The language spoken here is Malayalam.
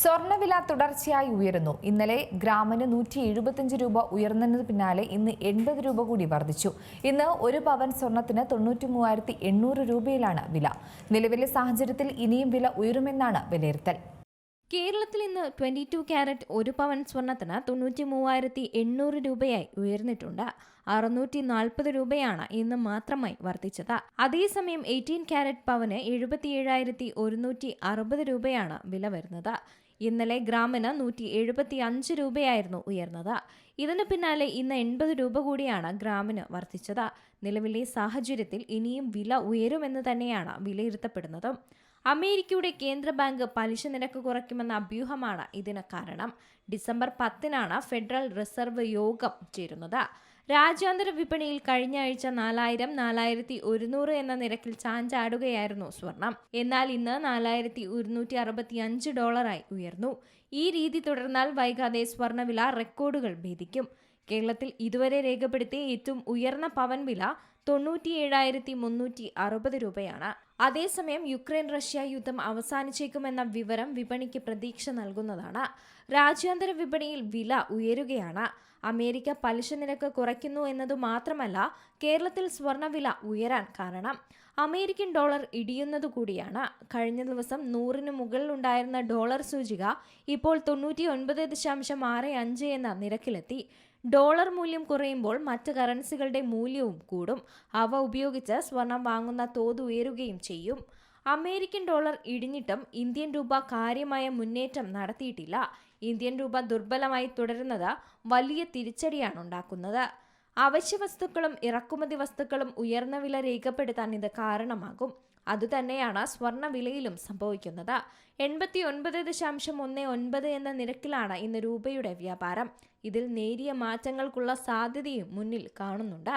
സ്വർണവില തുടർച്ചയായി ഉയരുന്നു. ഇന്നലെ ഗ്രാമിന് നൂറ്റി എഴുപത്തിയഞ്ച് രൂപ ഉയർന്നതിന് പിന്നാലെ ഇന്ന് എൺപത് രൂപ കൂടി വർദ്ധിച്ചു. ഇന്ന് ഒരു പവൻ സ്വർണത്തിന് തൊണ്ണൂറ്റി മൂവായിരത്തി എണ്ണൂറ് രൂപയിലാണ് വില. നിലവിലെ സാഹചര്യത്തിൽ ഇനിയും വില ഉയരുമെന്നാണ് വിലയിരുത്തൽ. കേരളത്തിൽ ഇന്ന് ട്വന്റി ടു ക്യാരറ്റ് ഒരു പവൻ സ്വർണത്തിന് തൊണ്ണൂറ്റി മൂവായിരത്തി എണ്ണൂറ് രൂപയായി ഉയർന്നിട്ടുണ്ട്. അറുന്നൂറ്റി നാൽപ്പത് രൂപയാണ് ഇന്ന് മാത്രമായി വർദ്ധിച്ചത്. അതേസമയം എയ്റ്റീൻ ക്യാരറ്റ് പവന് എഴുപത്തിയേഴായിരത്തി ഒരുന്നൂറ്റി അറുപത് രൂപയാണ് വില വരുന്നത്. ഇന്നലെ ഗ്രാമിന് നൂറ്റി എഴുപത്തി അഞ്ച് രൂപയായിരുന്നു ഉയർന്നത്. ഇതിനു പിന്നാലെ ഇന്ന് എൺപത് രൂപ കൂടിയാണ് ഗ്രാമിന് വർദ്ധിച്ചത്. നിലവിലെ സാഹചര്യത്തിൽ ഇനിയും വില ഉയരുമെന്ന് തന്നെയാണ് വിലയിരുത്തപ്പെടുന്നത്. അമേരിക്കയുടെ കേന്ദ്ര ബാങ്ക് പലിശ നിരക്ക് കുറയ്ക്കുമെന്ന അഭ്യൂഹമാണ് ഇതിന് കാരണം. ഡിസംബർ പത്തിനാണ് ഫെഡറൽ റിസർവ് യോഗം ചേരുന്നത്. രാജ്യാന്തര വിപണിയിൽ കഴിഞ്ഞ ആഴ്ച നാലായിരം നാലായിരത്തി ഒരുന്നൂറ് എന്ന നിരക്കിൽ ചാഞ്ചാടുകയായിരുന്നു സ്വർണം. എന്നാൽ ഇന്ന് നാലായിരത്തി ഒരുന്നൂറ്റി അറുപത്തി അഞ്ച് ഡോളറായി ഉയർന്നു. ഈ രീതി തുടർന്നാൽ വൈകാതെ സ്വർണവില റെക്കോർഡുകൾ ഭേദിക്കും. കേരളത്തിൽ ഇതുവരെ രേഖപ്പെടുത്തിയ ഏറ്റവും ഉയർന്ന പവൻ വില തൊണ്ണൂറ്റി ഏഴായിരത്തി മുന്നൂറ്റി അറുപത് രൂപയാണ്. അതേസമയം യുക്രൈൻ റഷ്യ യുദ്ധം അവസാനിച്ചേക്കുമെന്ന വിവരം വിപണിക്ക് പ്രതീക്ഷ നൽകുന്നതാണ്. രാജ്യാന്തര വിപണിയിൽ വില ഉയരുകയാണ്. അമേരിക്ക പലിശ നിരക്ക് കുറയ്ക്കുന്നു എന്നത് മാത്രമല്ല കേരളത്തിൽ സ്വർണവില ഉയരാൻ കാരണം. അമേരിക്കൻ ഡോളർ ഇടിയുന്നതു കൂടിയാണ്. കഴിഞ്ഞ ദിവസം നൂറിന് മുകളിലുണ്ടായിരുന്ന ഡോളർ സൂചിക ഇപ്പോൾ തൊണ്ണൂറ്റി ഒൻപത് ദശാംശം ആറ് അഞ്ച് എന്ന നിരക്കിലെത്തി. ഡോളർ മൂല്യം കുറയുമ്പോൾ മറ്റ് കറൻസികളുടെ മൂല്യവും കൂടും. അവ ഉപയോഗിച്ച് സ്വർണം വാങ്ങുന്ന തോത് ഉയരുകയും ചെയ്യും. അമേരിക്കൻ ഡോളർ ഇടിഞ്ഞിട്ടും ഇന്ത്യൻ രൂപ കാര്യമായ മുന്നേറ്റം നടത്തിയിട്ടില്ല. ഇന്ത്യൻ രൂപ ദുർബലമായി തുടരുന്നത് വലിയ തിരിച്ചടിയാണ് ഉണ്ടാക്കുന്നത്. അവശ്യ വസ്തുക്കളും ഇറക്കുമതി വസ്തുക്കളും ഉയർന്ന വില രേഖപ്പെടുത്താൻ ഇത് കാരണമാകും. അതുതന്നെയാണ് സ്വർണ വിലയിലും സംഭവിക്കുന്നത്. എൺപത്തി ഒൻപത് ദശാംശം ഒന്ന് ഒൻപത് എന്ന നിരക്കിലാണ് ഇന്ന് രൂപയുടെ വ്യാപാരം. ഇതിൽ നേരിയ മാറ്റങ്ങൾക്കുള്ള സാധ്യതയും മുന്നിൽ കാണുന്നുണ്ട്.